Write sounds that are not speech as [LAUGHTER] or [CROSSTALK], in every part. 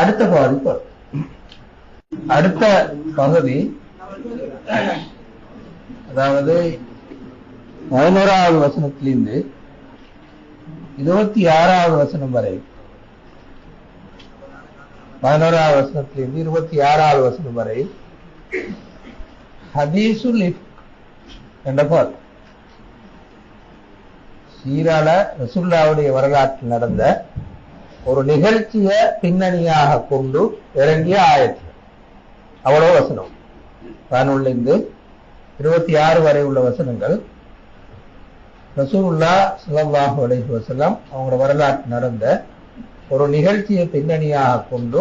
அடுத்த பகுதி அடுத்த பகுதி அதாவது பதினோராவது வசனத்திலிருந்து இருபத்தி ஆறாவது வசனம் வரை. பதினோராவது வசனத்திலிருந்து இருபத்தி ஆறாவது வசனம் வரை. ஹதீசுல் என்ற பால் சீரால ரசுல்லாவுடைய வரலாற்றில் நடந்த ஒரு நிகழ்ச்சியை பின்னணியாக கொண்டு இறங்கிய ஆயத்து. அவ்வளவு வசனம். பதினொன்றிலிருந்து இருபத்தி ஆறு வரை உள்ள வசனங்கள். ரசூலுல்லா ஸல்லல்லாஹு அலைஹி வஸல்லம் அவங்களோட வரலாற்று நடந்த ஒரு நிகழ்ச்சியை பின்னணியாக கொண்டு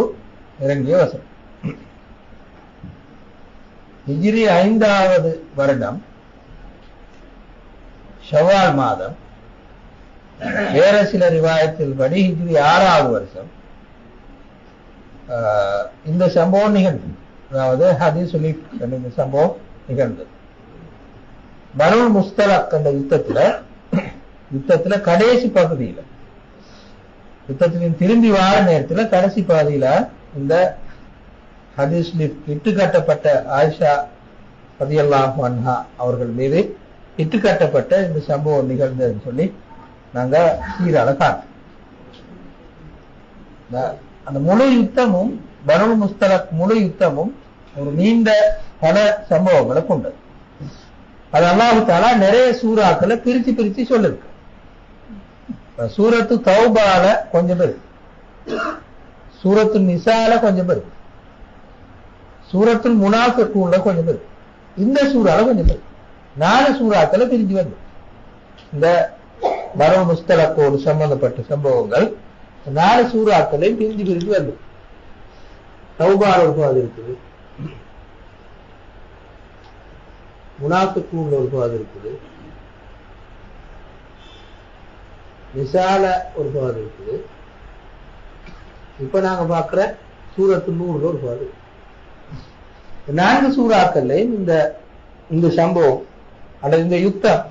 இறங்கிய வசனம். ஹிஜ்ரி ஐந்தாவது வருடம் ஷவால் மாதம் வேற சில ரிவாயத்தில் படி ஹிஜ்ரி ஆறாவது வருஷம். இந்த சம்பவம் நிகழ்ந்தது. அதாவது ஹதீஸ் என்ற இந்த சம்பவம் நிகழ்ந்தது. பனுல் முஸ்தலக் அந்த யுத்தத்துல யுத்தத்துல கடைசி பகுதியில யுத்தத்தின் திரும்பி வார நேரத்துல கடைசி பகுதியில இந்த ஹதீஸ் இட்டு கட்டப்பட்ட ஆயிஷா பதியல்லாஹ் அன்ஹா அவர்கள் மீது இட்டு கட்டப்பட்ட இந்த சம்பவம் நிகழ்ந்ததுன்னு சொல்லி நாங்க சீரால காட்டோம் அந்த முழு யுத்தமும் பனுல் முஸ்தலக் முழு யுத்தமும் ஒரு நீண்ட பல சம்பவங்களை கொண்டது. அது அல்லாஹு தாலா நிறைய சூறாக்களை பிரிச்சு பிரிச்சு சொல்லிருக்கு. சூரத்து தௌபால கொஞ்சம் பேர். சூரத்து நிசால கொஞ்சம் பேர். சூரத்துல் முனாக்கூல கொஞ்சம் பேர். இந்த சூறால கொஞ்சம் பேர். நாலு சூறாக்களை பிரிஞ்சு வந்து இந்த மரபு முஸ்தலக்கோடு சம்பந்தப்பட்ட சம்பவங்கள் நாலு சூறாக்களையும் பிரிஞ்சு பிரிஞ்சு வந்து. தௌபால அது இருக்குது. முனாஃபிக்கூன்ல ஒரு பாது இருக்குது. விசால ஒரு பாது இருக்குது. இப்ப நாங்க பாக்குற சூரத்து நூறுல ஒரு பாது. நான்கு சூறாக்கள்லையும் இந்த இந்த சம்பவம் அல்லது இந்த யுத்தம்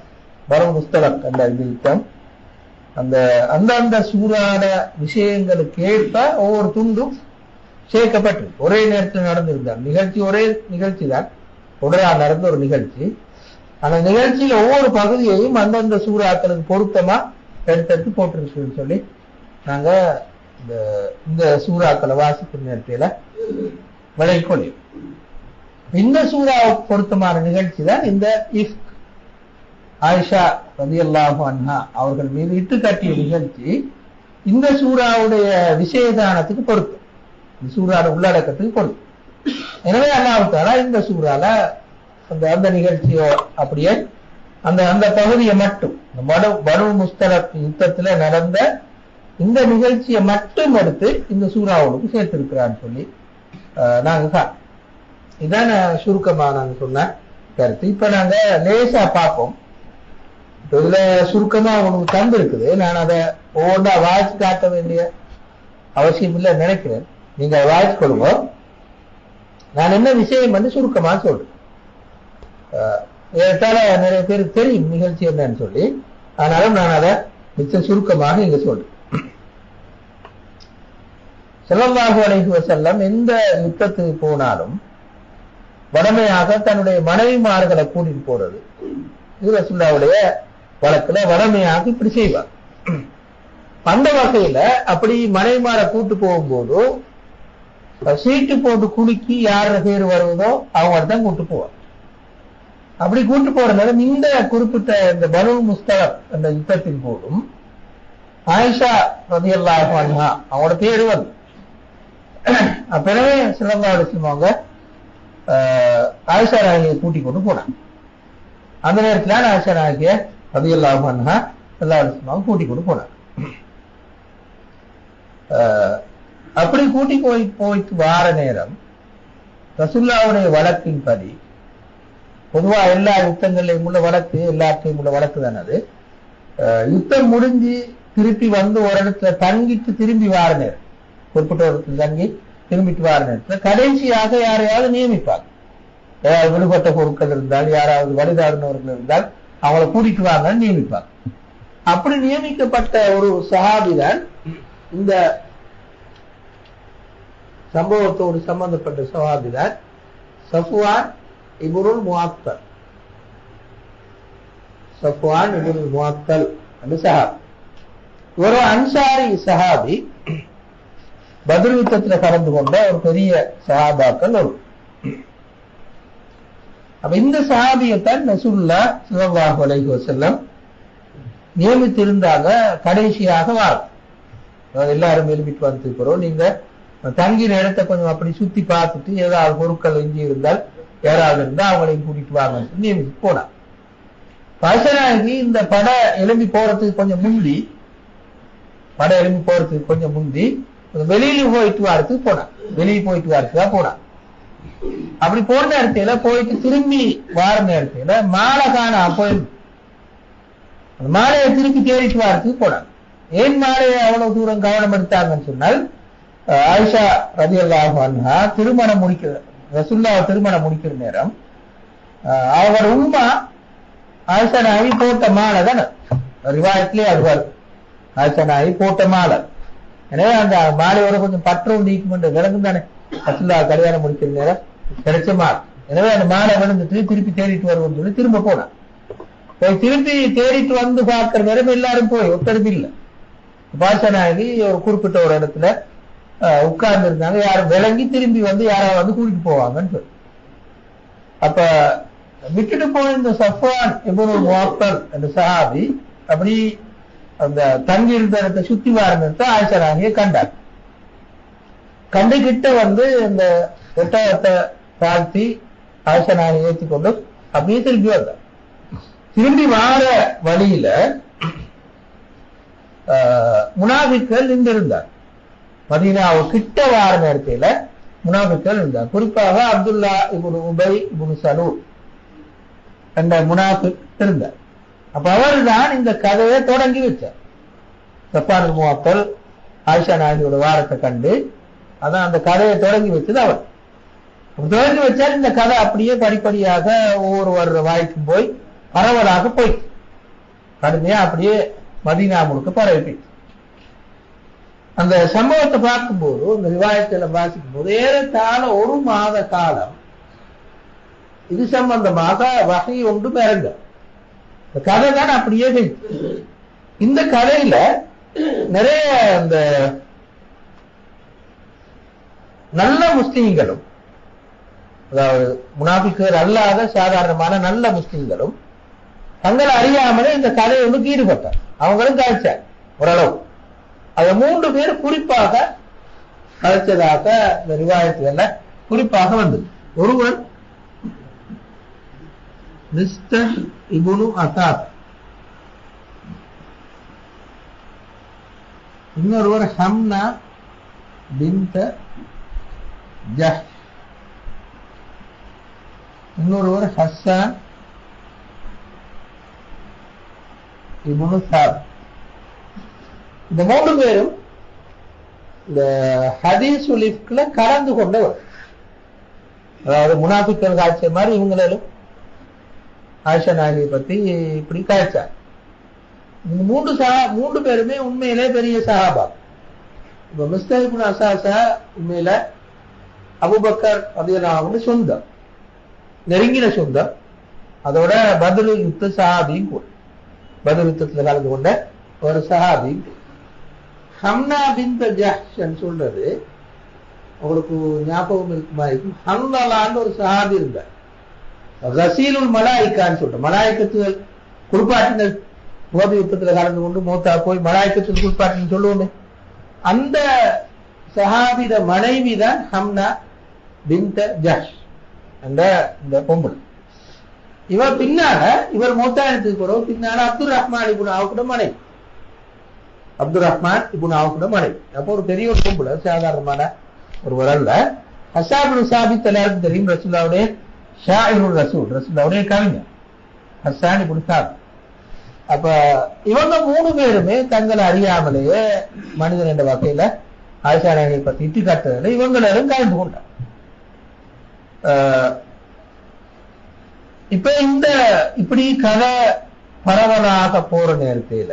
பரம் முஸ்தலக் அந்த யுத்தம் அந்த அந்தந்த சூறான விஷயங்களுக்கு ஏற்ப ஒவ்வொரு துண்டும் சேர்க்கப்பட்டு ஒரே நேரத்தில் நடந்திருந்தார். நிகழ்ச்சி ஒரே நிகழ்ச்சி தான் தொடரா நடந்த ஒரு நிகழ்ச்சி. அந்த நிகழ்ச்சியில ஒவ்வொரு பகுதியையும் அந்தந்த சூறாக்களுக்கு பொருத்தமா எடுத்தெடுத்து போட்டிருக்குன்னு சொல்லி நாங்க இந்த இந்த சூறாக்களை வாசிக்கும் நேரத்தில விளைக்கொள்ளியும் இந்த சூறாவுக்கு பொருத்தமான நிகழ்ச்சி தான் இந்த இஃப் ஆயிஷா ரதியல்லாஹு அன்ஹா அவர்கள் மீது இட்டு கட்டிய நிகழ்ச்சி இந்த சூறாவுடைய விசேதானத்துக்கு பொறுத்து இந்த சூறாவை உள்ளடக்கத்துக்கு பொருத்தம் எனவே அல்லாஹ் இந்த சூறால அந்த அந்த நிகழ்ச்சியோ அப்படியே அந்த அந்த பகுதியை மட்டும் இந்த மனு பனு முஸ்தலக் யுத்தத்துல நடந்த இந்த நிகழ்ச்சியை மட்டும் எடுத்து இந்த சூறாவுக்கு சேர்த்திருக்கிறான்னு சொல்லி ஆஹ், நாங்க இதான் சுருக்கமா நாங்க சொன்ன கருத்து. இப்ப நாங்க லேசா பார்ப்போம். இதுல சுருக்கமா உனக்கு தந்திருக்குது. நான் அதை ஒவ்வொன்றா வாய்ச்சி காட்ட வேண்டிய அவசியம் இல்லை நினைக்கிறேன். நீங்க வாய்ச்சி கொள்ளுங்க நான் என்ன விஷயம் வந்து சுருக்கமா சொல்றேன். ஆஹ், நிறைய பேருக்கு தெரியும் நிகழ்ச்சி என்னன்னு சொல்லி. ஆனாலும் நான் அதை மிச்சம் சுருக்கமாக இங்க சொல்றேன். ஸல்லல்லாஹு அலைஹி செல்லம் எந்த யுத்தத்துக்கு போனாலும் வடமையாக தன்னுடைய மனைவிமார்களை கூட்டிட்டு போறது. இது ரசுல்லாவுடைய வழக்குல வளமையாக இப்படி செய்வார். அந்த வகையில அப்படி மனைமார கூட்டு போகும்போது சீட்டு போட்டு குலுக்கி யார பேர் வருவதோ அவங்க தான் கூட்டு போவார். அப்படி கூட்டு போற நேரம் இந்த குறிப்பிட்ட இந்த பனு முஸ்தலப் அந்த யுத்தத்தின் போதும் ஆயிஷா ரதியல்லாஹு அன்ஹா அவங்களோட பேர் வந்து அப்பவே சிலம்பா சொல்லுவாங்க ஆயிஷா ராகியை கூட்டி கொண்டு போனாங்க. அந்த நேரத்துல ஆயிஷா ராணிய ரதியல்லாஹு அன்ஹா எல்லா அலிஸ்மாவும் கூட்டி கொண்டு போனார். அப்படி கூட்டி போய் போயிட்டு வார நேரம் ரசுல்லாவுடைய வழக்கின்படி பொதுவா எல்லா யுத்தங்களையும் உள்ள வழக்கு எல்லாத்தையும் உள்ள வழக்கு தானே அது. யுத்தம் முடிஞ்சு திருப்பி வந்து ஒரு இடத்துல தங்கிட்டு திரும்பி வார நேரம் குறிப்பிட்ட ஒரு இடத்துல தங்கி திரும்பிட்டு வார நேரத்துல கடைசியாக யாரையாவது நியமிப்பாங்க. ஏதாவது விடுபட்ட பொருட்கள் இருந்தால் யாராவது வழிதாடினவர்கள் இருந்தால் அவங்கள கூட்டிட்டு வாங்கன்னு நியமிப்பார் அப்படி நியமிக்கப்பட்ட ஒரு சஹாபிதான் இந்த சம்பவத்தோடு சம்பந்தப்பட்ட சவாபி தான் சஃப்வான் இபுருல் முவாத்தல் சஃப்வான் இபுருல் முவாத்தல் அந்த சஹாபி. ஒரு அன்சாரி சஹாபி [CLEARS THROAT] பத்ர் யுத்தத்தில் கலந்து கொண்ட ஒரு பெரிய சஹாபாக்கள் ஒரு அப்ப இந்த சஹாபியத்தான் நசுல்லா சிவபாஹு அலைஹி வஸல்லம் நியமித்திருந்தாங்க கடைசியாக வாரம் எல்லாரும் எழுப்பிட்டு வந்துருக்கிறோம் நீங்க தங்கின இடத்தை கொஞ்சம் அப்படி சுத்தி பார்த்துட்டு ஏதாவது பொருட்கள் எஞ்சி இருந்தால் யாராவது இருந்தா அவங்களையும் கூட்டிட்டு வாங்கன்னு நியமித்து போனான் பசனாகி இந்த பட எழும்பி போறதுக்கு கொஞ்சம் முந்தி பட எலும்பி போறதுக்கு கொஞ்சம் முந்தி வெளியில போயிட்டு வரதுக்கு போனான் வெளியே போயிட்டு வரதுக்கு தான் போனான் அப்படி போன நேரத்துல போயிட்டு திரும்பி வார நேரத்துல மாலை காண போயிருந்து மாலையை திருப்பி தேடிட்டு வாரத்துக்கு போனாங்க. ஏன் மாலையை அவ்வளவு தூரம் கவனம் எடுத்தாங்கன்னு சொன்னால் ஆயிஷா ரதி அல்லாஹா திருமணம் முடிக்கிற ரசுல்லா திருமணம் முடிக்கிற நேரம் அஹ், அவர் உம்மா ஆயிஷா நாயி போட்ட மாலை தானே? ரிவாயத்திலே அது வரும் ஆயிஷா நாயி போட்ட மாலை. எனவே அந்த மாலையோட கொஞ்சம் பற்று நீக்குமென்ற விளங்கும் தானே? ரசுல்லா கல்யாணம் முடிக்கிற நேரம் கிடைச்ச மாலை எனவே அந்த மாலை விழுந்துட்டு திருப்பி தேடிட்டு வருவோம்னு சொல்லி திரும்ப போனான். போய் திருப்பி தேடிட்டு வந்து பார்க்கிற நேரம் எல்லாரும் போய் ஒத்தருது இல்லை. பாஷநாயகி ஒரு குறிப்பிட்ட ஒரு இடத்துல உட்கார்ந்து இருந்தாங்க. யாரும் விளங்கி திரும்பி வந்து யாராவது வந்து கூட்டிட்டு போவாங்கன்னு சொல்லி. அப்ப விட்டுட்டு போன இந்த சஃப்வான் இப்னு முவாத்தல் என்ற சஹாபி அப்படி அந்த தங்கி இருந்த இடத்தை சுத்தி வாரத்தை ஆயிஷா ராணியை கண்டார். கண்டு கிட்ட வந்து இந்த ஒட்டகத்தை தாழ்த்தி ஆயிஷா ராணி ஏற்றி கொண்டு அப்படியே திரும்பி வந்தார் திரும்பி வார வழியில முனாபிக்கள் நின்றிருந்தார். மதீனா கிட்ட வார நேரத்தில் முனாபிக்கள் இருந்தார் குறிப்பாக அப்துல்லா இபுன் உபை இபுன் சலூர் என்ற முனாபிக் இருந்தார். அப்ப அவர் தான் இந்த கதையை தொடங்கி வச்சார். சப்பான் மூவாக்கள் ஆயிஷா நாயகியோட வாரத்தை கண்டு அதான் அந்த கதையை தொடங்கி வச்சது அவர். தொடங்கி வச்சால் இந்த கதை அப்படியே படிப்படியாக ஒவ்வொருவர் வாய்க்கும் போய் பரவலாக போய் கடுமையா அப்படியே மதீனா முழுக்க பரவி அந்த சம்பவத்தை பார்க்கும்போது இந்த விவாதத்துல வாசிக்கும் போது ஏறத்தாழ ஒரு மாத காலம் இது சம்பந்தமாக வகை ஒன்று பிறந்த இந்த கதை தான் அப்படியே போயிடுச்சு. இந்த கதையில நிறைய அந்த நல்ல முஸ்லிம்களும் அதாவது முனாபிக்குகள் அல்லாத சாதாரணமான நல்ல முஸ்லிம்களும் தங்களை அறியாமலே இந்த கதையை வந்து ஈடுபட்டார். அவங்களும் கழிச்சார் ஓரளவு. அது மூன்று பேர் குறிப்பாக கழிச்சதாக இந்த ரிவாயத்துல குறிப்பாக வந்தது. ஒருவன் மிஸ்டர் இபுனு அசாத். இன்னொருவர் ஹம்னா பின்த இன்னொருவர் ஹஸ்ஸான் இபுனு சாத் இந்த மூன்று பேரும் இந்த ஹதீஸ் உலிஃப்ல கலந்து கொண்டவர். அதாவது முனாபிக்கள் காய்ச்ச மாதிரி இவங்களும் ஆயிஷா நாயகியை பத்தி இப்படி காய்ச்சார் இந்த மூன்று சஹா மூன்று பேருமே உண்மையிலே பெரிய சஹாபா. இப்ப மிஸ்தர் அசாசா உண்மையில அபுபக்கர் அதிகலாவுன்னு சொந்தம். நெருங்கின சொந்தம். அதோட பதில் யுத்த சஹாபியும் கூட. பதில் யுத்தத்துல கலந்து கொண்ட ஒரு சஹாபியும் ஹம்னா பின் ஜஹ்ஷன் சொல்றது உங்களுக்கு ஞாபகம் இருக்குமா? இருக்கும் ஹம்லான்னு ஒரு சஹாபி இருந்தார். ரசீலுல் மலாய்க்கான்னு சொல்றோம் மலாய்க்கத்துகள் குளிப்பாட்டினர் போதை யுத்தத்துல கலந்து கொண்டு மூத்தா போய் மலாய்க்கத்தில் குளிப்பாட்டின்னு சொல்லுவோமே. அந்த சஹாபித மனைவி தான் ஹம்னா பிந்த ஜாஷ் அந்த இந்த பொம்பளை. இவர் பின்னால இவர் மூத்தாயிரத்துக்கு பிறகு பின்னால அப்துல் ரஹ்மான் இபுன் ஆவுக்கூட மனைவி. அப்துல் ரஹ்மான் இபுன் ஆவுக்கூட மனைவி. அப்போ ஒரு பெரிய ஒரு பொம்பளை சாதாரணமான ஒருவர் அல்ல. ஹசாபுல் சாபித் எல்லாருக்கும் தெரியும் ரசூல்லாவுடைய ஷாயிரு ரசூல். ரசூல்லாவுடைய கவிஞர். ஹசான் இபுன் சாபித். அப்ப இவங்க மூணு பேருமே தங்களை அறியாமலேயே மனிதன் என்ற வகையில ஆயிஷா நாயகை பத்தி இட்டு காட்டுறதுல இவங்களும் கலந்து கொண்டார் இப்ப இந்த இப்படி கதை பரவலாக போற நேரத்தில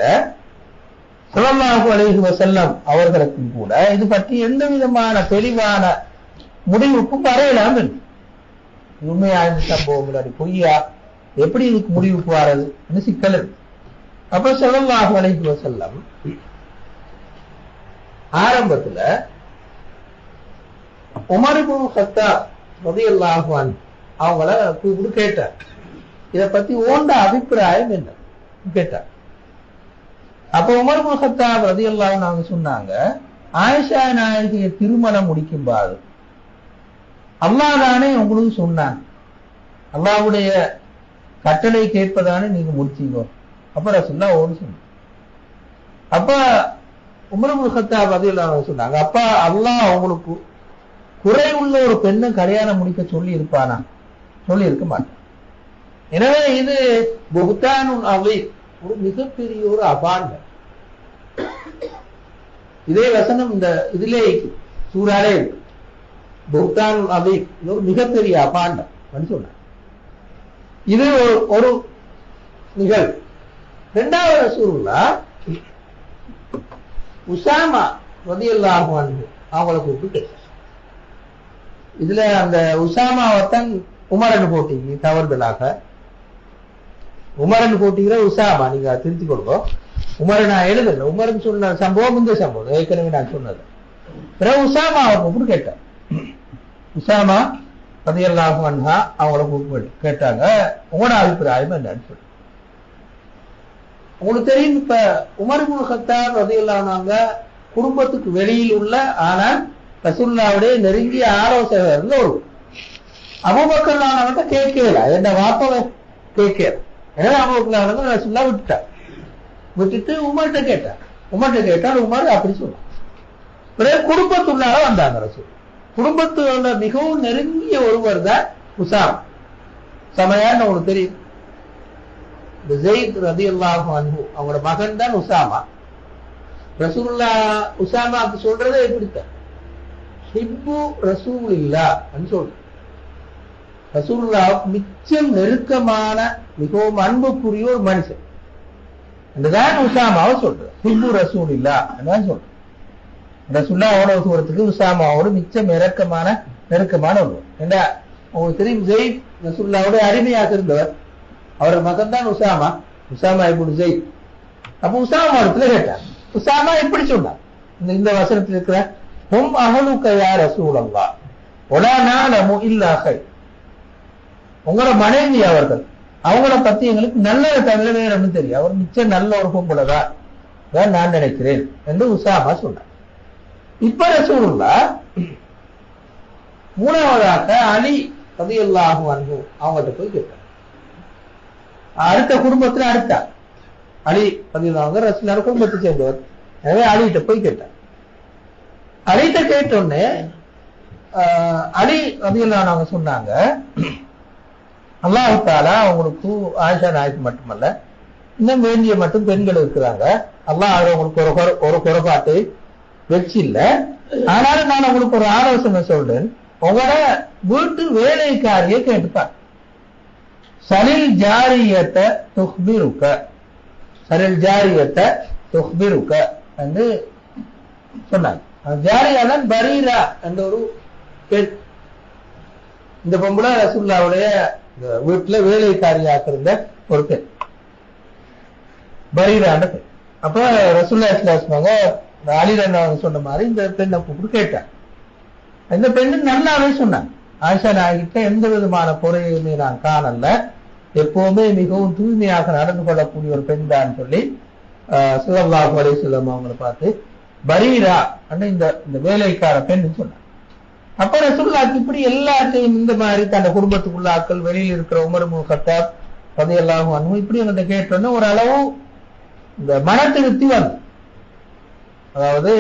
சுலல்லாஹு அலைஹி செல்லம் அவர்களுக்கும் கூட இது பற்றி எந்த விதமான தெளிவான முடிவுக்கும் வரையலாம் என்று. உண்மையா இந்த சம்பவம் இல்லாட்டி பொய்யா? எப்படி இதுக்கு முடிவுக்கு வர்றது? சிக்கல் இருக்கு. அப்ப ஸல்லல்லாஹு அலைஹி செல்லம் ஆரம்பத்துல உமர் சத்தா கத்தாப் அவங்கள கூப்பிட்டு கேட்டார். இதை பத்தி ஓண்ட அபிப்பிராயம் என்ன? கேட்டார். அப்ப உமர் முகத்தா கத்தாப் அவங்க சொன்னாங்க ஆயிஷா நாயகிய திருமணம் முடிக்கும் போது. அல்லாஹ் தானே உங்களுக்கு சொன்னாங்க அல்லாஹ்வுடைய கட்டளை கேட்பதானே நீங்க முடிச்சீங்க. அப்ப ரசுல்லா ஓடி சொன்ன அப்ப உமர் முகத்தா கத்தாப் சொன்னாங்க அப்பா அல்லாஹ் அவங்களுக்கு குறை உள்ள ஒரு பெண்ணை கல்யாணம் முடிக்க சொல்லி இருப்பானா சொல்லி இருக்க மாட்டான். எனவே இது புகுத்தானுன் அவை ஒரு மிகப்பெரிய ஒரு அபாண்டம். இதே வசனம் இந்த இதிலே சூறாலே புகுத்தானுன் அவை இது ஒரு மிகப்பெரிய அபாண்டம் அப்படின்னு சொன்னார். இது ஒரு ஒரு நிகழ்வு. இரண்டாவது சூருல்லா உசாமா ரதியல்லாகும் அன்ஹு கூப்பிட்டு இதுல அந்த உசாமாவத்தான் உமரன் போட்டிக்கு தவறுதலாக. உமரன் போட்டிக்கிற உசாமா நீங்க திருத்தி கொடுங்க உமரை நான் எழுதல. உமரன் சொன்ன சம்பவம் இந்த சம்பவம். ஏற்கனவே நான் சொன்னது. பிறகு உசாமா அவர் கூப்பிட்டு கேட்டேன் உசாமா பதியல்லாஹு அன்ஹா அவங்கள கூப்பிட்டு கேட்டாங்க உங்களோட அபிப்பிராயம் என்னன்னு சொல்லி. உங்களுக்கு தெரியும் இப்ப உமர் முகத்தார் கத்தாப் குடும்பத்துக்கு வெளியில் உள்ள ஆனால் ரசூல்லாவுடைய நெருங்கிய ஆலோசகர்ல ஒரு அபுபக்கர் நானவன்ட்ட கேட்கல என்ன வார்த்தை கேட்கல ஏன்னா அபுபக்கர் நானவன் ரசூல்லா விட்டுட்டார். விட்டுட்டு உமர்கிட்ட கேட்டார். உமர்கிட்ட கேட்டால் உமர் அப்படி சொன்னார். பிறகு குடும்பத்துள்ளார வந்தாங்க ரசூல். குடும்பத்துல மிகவும் நெருங்கிய ஒருவர் தான் உசாம். சமையான்னு உனக்கு தெரியும். இந்த ஜெயித் ரதி அல்லாஹு அன்பு அவங்களோட மகன் தான் உசாமா. ரசூல்லா உசாமாக்கு சொல்றதே எப்படித்தான் ஹிப்பு ரசூல் இல்லா சொல்லு ரசூல்லா மிச்சம் நெருக்கமான மிகவும் அன்புக்குரிய ஒரு மனுஷன். என்றுதான் உசாமாவை சொல்ற ஹிப்பு ரசூல் இல்லா என்றுதான் சொல்ற ரசூல்லாவோட தூரத்துக்கு உசாமாவோட மிச்சம் இறக்கமான நெருக்கமான ஒருவர் ஏண்டா? உங்களுக்கு தெரியும் ஜெயித் ரசூல்லாவோட அருமையாக இருந்தவர். அவர் மகன் தான் உசாமா. உசாமா இப்படி ஜெயித். அப்ப உசாமா இடத்துல கேட்டார். உசாமா எப்படி சொன்னார்? இந்த இந்த வசனத்தில் இருக்கிற ஹும் அகலுக்க யா ரசூலல்லா ஒலா நாலமு உங்களோட மனைவி அவர்கள். அவங்கள பத்தி எங்களுக்கு நல்ல தமிழ் வேணும்னு தெரியும் அவர் மிச்சம் நல்ல ஒரு பொம்பளைதான் தான். நான் நினைக்கிறேன் என்று உசாமா சொன்னார். இப்ப ரசூலுல்லா மூணாவதாக அலி ரதியல்லாஹு அன்பு அவங்ககிட்ட போய் கேட்டார். அடுத்த குடும்பத்துல அடுத்த அலி ரதியல்லாஹு ரசூலார் குடும்பத்தை சேர்ந்தவர். எனவே அலிகிட்ட போய் கேட்டார். அலிட்ட கேட்டோடனே அலி ரதியல்லாஹு அவங்க சொன்னாங்க. அல்லாஹு தாலா அவங்களுக்கு ஆயிஷா நாய்க்கு மட்டுமல்ல இன்னும் வேண்டிய மட்டும் பெண்கள் இருக்கிறாங்க. அல்லாஹ் அவங்களுக்கு ஒரு ஒரு குறைபாட்டு வெற்றி இல்ல. ஆனாலும் நான் உங்களுக்கு ஒரு ஆலோசனை சொல்றேன். உங்களோட வீட்டு வேலைக்காரிய கேட்டுப்பார். சலில் ஜாரியத்தை துஹ்பிருக்க. சலில் ஜாரியத்தை துஹ்பிருக்க என்று சொன்னாங்க. ஜாரியா தான் பரீரா என்ற ஒரு பெண் இந்த பொம்பளை ரசுல்லாவுடைய இந்த வீட்டுல வேலைக்காரியாக இருந்த ஒரு பெண் பரீரான பெண் அப்ப ரசுல்லா இஸ்லாஸ்மாங்க அலிரன் அவங்க சொன்ன மாதிரி இந்த பெண்ணை கூப்பிட்டு கேட்டேன் இந்த பெண்ணு நல்லாவே சொன்னாங்க. ஆயிஷா நாயகிட்ட எந்த விதமான குறையுமே நான் காணல. எப்பவுமே மிகவும் தூய்மையாக நடந்து கொள்ளக்கூடிய ஒரு பெண் தான் சொல்லி சுல்லாஹ் அலிஸ்லாம் அவங்களை பார்த்து பரீரா அப்படின்னு இந்த இந்த வேலைக்கார பெண் சொன்னாங்க அப்ப ரசூல்லாக்கு இப்படி எல்லாத்தையும் இந்த மாதிரி தன் குடும்பத்துக்குள்ள ஆக்கள் வெளியில் இருக்கிற உமர் மு கத்தாப் கதையெல்லாம் அனுபவம் இப்படி எங்கிட்ட கேட்டோம்னா ஒரு அளவு இந்த மன திருப்தி வந்து அதாவது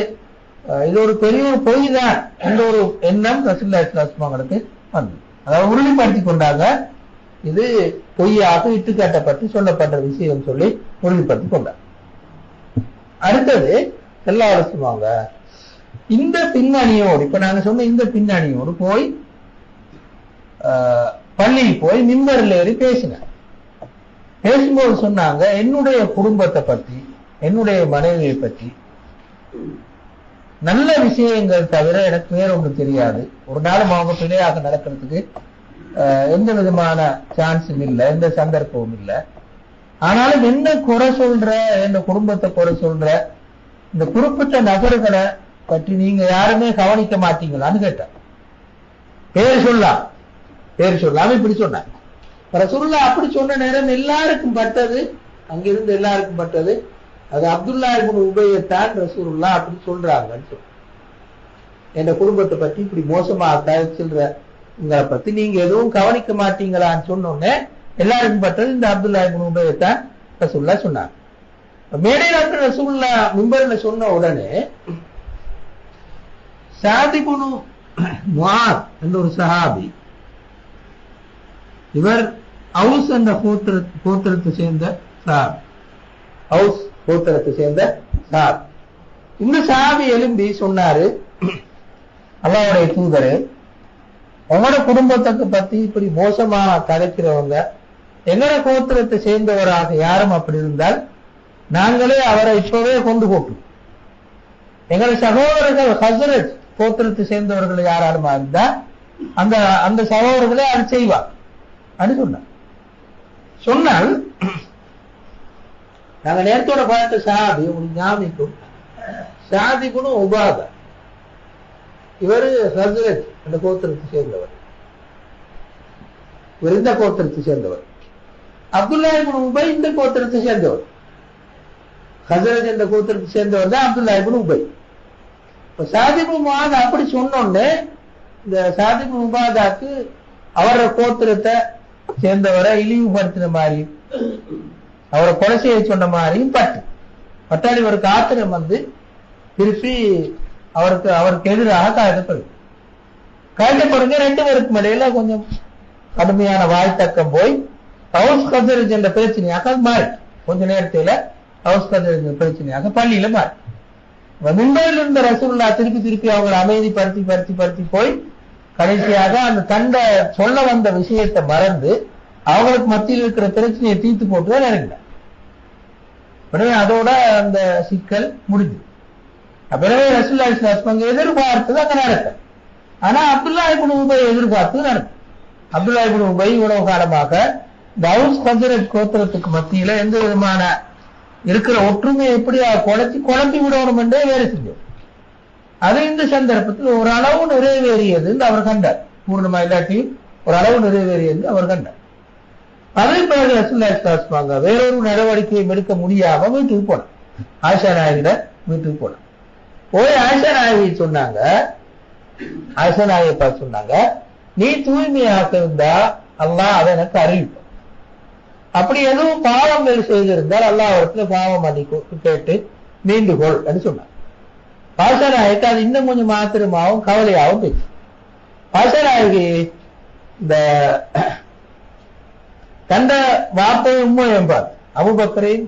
இது ஒரு பெரிய ஒரு பொய் தான் என்ற ஒரு எண்ணம் ரசுல்லா இஸ்லாஸ்மாங்களுக்கு வந்து அதாவது உறுதிப்படுத்தி கொண்டாங்க. இது பொய்யாக இட்டுக்காட்டை பற்றி சொல்லப்பட்ட விஷயம் சொல்லி உறுதிப்படுத்தி கொண்டாங்க. அடுத்தது எல்லாம் சொல்லுவாங்க இந்த பின்னணியோடு இப்ப நாங்க சொன்ன இந்த பின்னணியோடு போய் பள்ளியில் போய் மிம்பரில் ஏறி பேசினார். பேசும்போது சொன்னாங்க என்னுடைய குடும்பத்தை பத்தி என்னுடைய மனைவியை பத்தி நல்ல விஷயங்கள் தவிர எனக்கு வேற ஒன்று தெரியாது. ஒரு நாளும் அவங்க பிழையாக நடக்கிறதுக்கு அஹ், எந்த விதமான சான்ஸும் இல்லை எந்த சந்தர்ப்பமும் இல்லை. ஆனாலும் என்ன குறை சொல்ற என் குடும்பத்தை குறை சொல்ற இந்த குறிப்பிட்ட நபர்களை பற்றி நீங்க யாருமே கவனிக்க மாட்டீங்களான்னு கேட்டார் பேர் சொல்லலாம் பேர் சொல்லாம இப்படி சொன்னார் ரசூலுல்லாஹ் அப்படி சொன்ன நேரம் எல்லாருக்கும் பட்டது அங்கிருந்து எல்லாருக்கும் பட்டது. அது அப்துல்லா இப்னு உபயத்தான் ரசூலுல்லாஹ் அப்படி சொல்றாங்கன்னு சொல்லி என் குடும்பத்தை பத்தி இப்படி மோசமா சொல்ற உங்களை பத்தி நீங்க எதுவும் கவனிக்க மாட்டீங்களான்னு சொன்னோன்னே எல்லாருக்கும் பட்டது. இந்த அப்துல்லா இப்னு உபையத்தான் ரசூலுல்லாஹ் சொன்னாங்க மேடையில் வந்து ரசூலுல்லா மிம்பர்ல சொன்ன உடனே சாதிபுனு முஆத் என்ற ஒரு சஹாபி இவர் ஹவுஸ் என்ற கோத்திர கோத்திரத்தை சேர்ந்த சார் ஹவுஸ் கோத்திரத்தை சேர்ந்த சார் இந்த சாபி எலும்பி சொன்னாரு அல்லாவுடைய தூதரே உங்களோட குடும்பத்துக்கு பத்தி இப்படி மோசமா கதைக்கிறவங்க எங்கட கோத்திரத்தை சேர்ந்தவராக யாரும் அப்படி இருந்தால் நாங்களே அவரை இப்பவே கொண்டு போட்டோம் எங்களை சகோதரர்கள் ஹசரத் கோத்திரத்தை சேர்ந்தவர்கள் யாராருமா இருந்தா அந்த அந்த சகோதரர்களே அது செய்வார். அப்படி சொன்னார். சொன்னால் நாங்க நேரத்தோட பார்த்த சாதி உங்களுக்கு ஞாபகம் சாதிக்குன்னு உபாத. இவரு ஹசரத் அந்த கோத்திரத்தை சேர்ந்தவர். இவர் இந்த கோத்திரத்தை சேர்ந்தவர். அப்துல்லா குண உபை இந்த கோத்திரத்தை சேர்ந்தவர். ஹசரத் என்ற கோத்திரத்தை சேர்ந்தவர் தான் அப்துல்லா இபின் உபை. இப்ப சாதிபு முபாதா அப்படி சொன்னோடனே இந்த சாதிபு முபாதாக்கு அவரோட கோத்திரத்தை சேர்ந்தவரை இழிவுபடுத்தின மாதிரி அவரை கொலை செய்ய சொன்ன மாதிரியும் பட்டு. பட்டாளி இவருக்கு ஆத்திரம் வந்து திருப்பி அவருக்கு அவருக்கு எதிராக காயப்படுது பிறகு ரெண்டு பேருக்கு இடையில கொஞ்சம் கடுமையான வாய்த்தக்கம் போய் ஹவுஸ் கதரஜ் என்ற பிரச்சனையாக மாறி. கொஞ்ச நேரத்துல ஹவுஸ் பிரச்சனையாக பள்ளியில மாறி. மும்பையில் இருந்த ரசூல்லா திருப்பி திருப்பி அவங்களை அமைதிப்படுத்தி படுத்தி படுத்தி போய் கடைசியாக அந்த தண்டை சொல்ல வந்த விஷயத்தை மறந்து அவங்களுக்கு மத்தியில் இருக்கிற பிரச்சனையை தீர்த்து போட்டு தான் இறங்கினார். உடனே அதோட அந்த சிக்கல் முடிஞ்சு அப்புறமே ரசூல்லா இஸ்லாம் எதிர்பார்த்தது அங்க நடக்கும் ஆனா அப்துல்லா இப்னு உபை எதிர்பார்த்து நடக்கும் அப்துல்லா இப்னு உபை இவ்வளவு காலமாக இந்த ஹவுஸ் கஜரத் கோத்திரத்துக்கு மத்தியில எந்த விதமான இருக்கிற ஒற்றுமையை எப்படி குழச்சி குழம்பி விடணும் என்றே வேலை செஞ்சோம் அது இந்த சந்தர்ப்பத்தில் ஒரு அளவு நிறைவேறியது என்று அவர் கண்டார். பூர்ணமா இல்லாட்டியும் ஒரு அளவு நிறைவேறியது அவர் கண்டார். அதே பிறகு ரசூல்லா வேறொரு நடவடிக்கையும் எடுக்க முடியாம வீட்டுக்கு போனார். ஆஷா நாயகிட வீட்டுக்கு போனார். போய் ஆஷா நாயகி சொன்னாங்க ஆஷா நாயகி பார்த்து சொன்னாங்க நீ தூய்மையாக இருந்தா அல்லாஹ் அதை எனக்கு அறிவிப்பான். அப்படி எதுவும் பாவங்கள் செய்திருந்தால் அல்லாஹ் அவருக்கு பாவம் மன்னிக்கு கேட்டு நீண்டுகோள் என்று சொன்னார். பாசநாயக்கு அது இன்னும் கொஞ்சம் மாத்திரமாகவும் கவலையாகவும் போச்சு பாசநாயகி இந்த தந்த வார்த்தை உண்மையம் என்பார். அபுபக்கரையும்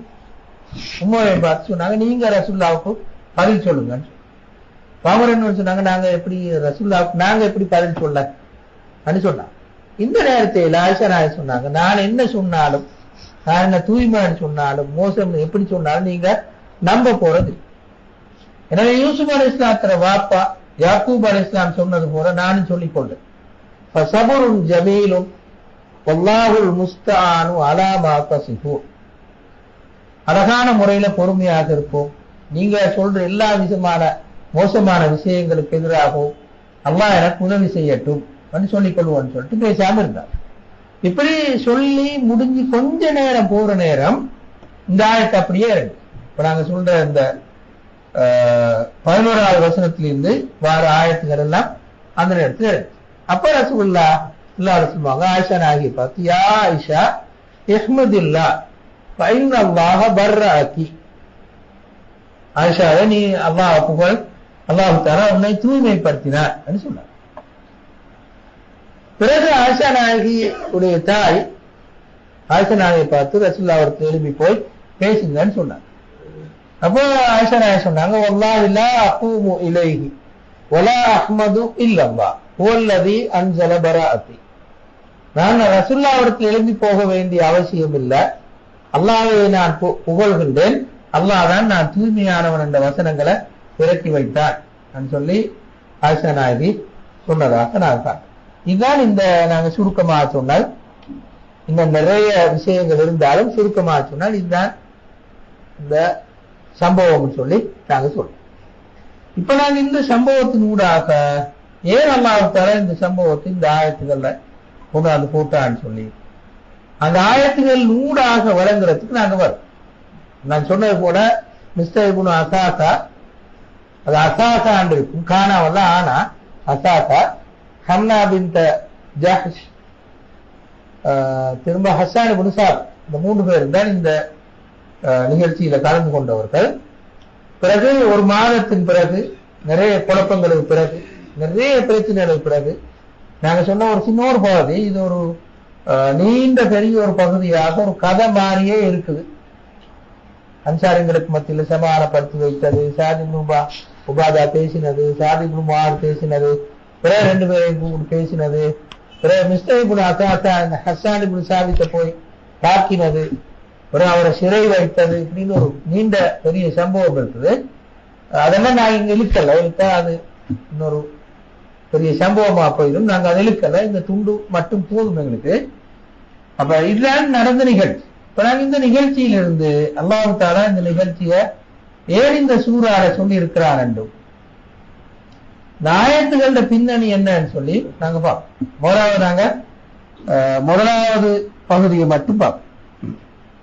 உண்மையம் என்பார். சொன்னாங்க நீங்க ரசுல்லாவுக்கு பதில் சொல்லுங்க பாமரன் சொன்னாங்க நாங்க எப்படி ரசுல்லாவுக்கு நாங்க எப்படி பதில் சொல்ல? அப்படின்னு சொன்னாங்க. இந்த நேரத்தில் ஆயிஷா சொன்னாங்க. நான் என்ன சொன்னாலும் நான் என்ன தூய்மைன்னு சொன்னாலும் மோசம் எப்படி சொன்னாலும் நீங்க நம்ப போறது எனவே யூசுப் அலி இஸ்லாத்திர வாப்பா யாக்கூப் அலி இஸ்லாம் சொன்னது போல நானும் சொல்லிக் கொண்டேன். ஜமீலும் ஒல்லாஹுல் முஸ்தானு அலாமா தசிஃபு அழகான முறையில பொறுமையாக இருப்போம். நீங்க சொல்ற எல்லா விதமான மோசமான விஷயங்களுக்கு எதிராகவும் அல்லாஹ் எனக்கு உதவி செய்யட்டும். சொல்லிக் கொள்வோம்னு சொல்லிட்டு பேசாம இருந்தார் இப்படி சொல்லி முடிஞ்சு கொஞ்ச நேரம் போற நேரம் இந்த ஆயத்தை அப்படியே இருக்கு. இப்ப நாங்க சொல்ற இந்த பதினோராவது வசனத்திலிருந்து வார ஆயத்துகள் எல்லாம் அந்த நேரத்தில் இருக்கு. அப்ப ரசகுல்லா எல்லாரும் சொல்லுவாங்க ஆயிஷா நாகி பார்த்து யா ஆயிஷா எஹ்மதுல்லா பைன் அல்லாஹ பர்ராக்கி ஆயிஷாவை நீ அல்லாஹ் புகழ் அல்லாஹு தாரா உன்னை தூய்மைப்படுத்தினார் சொன்னார். பிறகு ஆயிஷா நாயகி உடைய தாய் ஆயிஷா நாயகை பார்த்து ரசுல்லா அவருக்கு எழுப்பி போய் பேசுங்கன்னு சொன்னாங்க. அப்போ ஆயிஷா நாயகி சொன்னாங்க ஒல்லா இல்லா அஹூமு இலைஹி ஒலா அஹ்மது இல்லல்லா ஓல்லதி அஞ்சல பராத்தி நான் ரசுல்லா அவருக்கு எழுப்பி போக வேண்டிய அவசியம் இல்லை. அல்லாவை நான் புகழ்கின்றேன். அல்லாதான் நான் தூய்மையானவன் என்ற வசனங்களை இறக்கி வைத்தான் சொல்லி ஆயிஷா நாயகி சொன்னதாக நான் பார்க்கிறோம் இதுதான் இந்த நாங்க சுருக்கமாக சொன்னால் இந்த நிறைய விஷயங்கள் இருந்தாலும் சுருக்கமாக சொன்னால் இதுதான் இந்த சம்பவம் சொல்லி நாங்க சொல்றோம். இப்ப நாங்க இந்த சம்பவத்தின் ஊடாக ஏன் அல்லாஹால இந்த சம்பவத்தை இந்த ஆயத்துகள்ல கொண்டாந்து போட்டான்னு சொல்லி அந்த ஆயத்துகள் நூடாக வழங்குறதுக்கு நாங்க வரோம். நான் சொன்னது போல மிஸ்டர் குணு அசாசா அது அசாசான்னு இருக்கும் காணாமல்ல ஆனா அசாசா ஹம்னா ஜஹஷ் திரும்ப ஹசான் இப்னு இந்த மூன்று பேர் தான் இந்த நிகழ்ச்சியில கலந்து கொண்டவர்கள். பிறகு ஒரு மாதத்தின் பிறகு நிறைய குழப்பங்களுக்கு பிறகு நிறைய பிரச்சனைகளுக்கு பிறகு நாங்க சொன்ன ஒரு சின்ன ஒரு பகுதி இது ஒரு நீண்ட பெரிய ஒரு பகுதியாக ஒரு கதை மாதிரியே இருக்குது. அன்சாரிங்களுக்கு மத்தியில் சமாதானப்படுத்தி வைத்தது சாதி உபா உபாதா பேசினது சாதி முமார் பேசினது பிறகு ரெண்டு பேரையும் கூப்பிட்டு பேசினது. பிறகு மிஸ்டர் இப்படி அசாசா இந்த ஹசான் இப்படி சாதித்த போய் தாக்கினது. பிறகு அவரை சிறை வைத்தது. இப்படின்னு ஒரு நீண்ட பெரிய சம்பவம் இருக்குது. அதெல்லாம் நான் இங்க இழுக்கல. இழுத்தா அது இன்னொரு பெரிய சம்பவமா போயிடும். நாங்க அதை இழுக்கல. இந்த துண்டு மட்டும் போதும் எங்களுக்கு. அப்ப இதுதான் நடந்த நிகழ்ச்சி. இப்ப நாங்க இந்த நிகழ்ச்சியிலிருந்து அல்லாஹு தாலா இந்த நிகழ்ச்சியை ஏன் இந்த சூறார சொல்லி இருக்கிறார் என்றும் நாயத்துகளோட பின்னணி என்னன்னு சொல்லி நாங்க பார்ப்போம். முதலாவது நாங்க அஹ், முதலாவது பகுதியை மட்டும் பார்ப்போம்.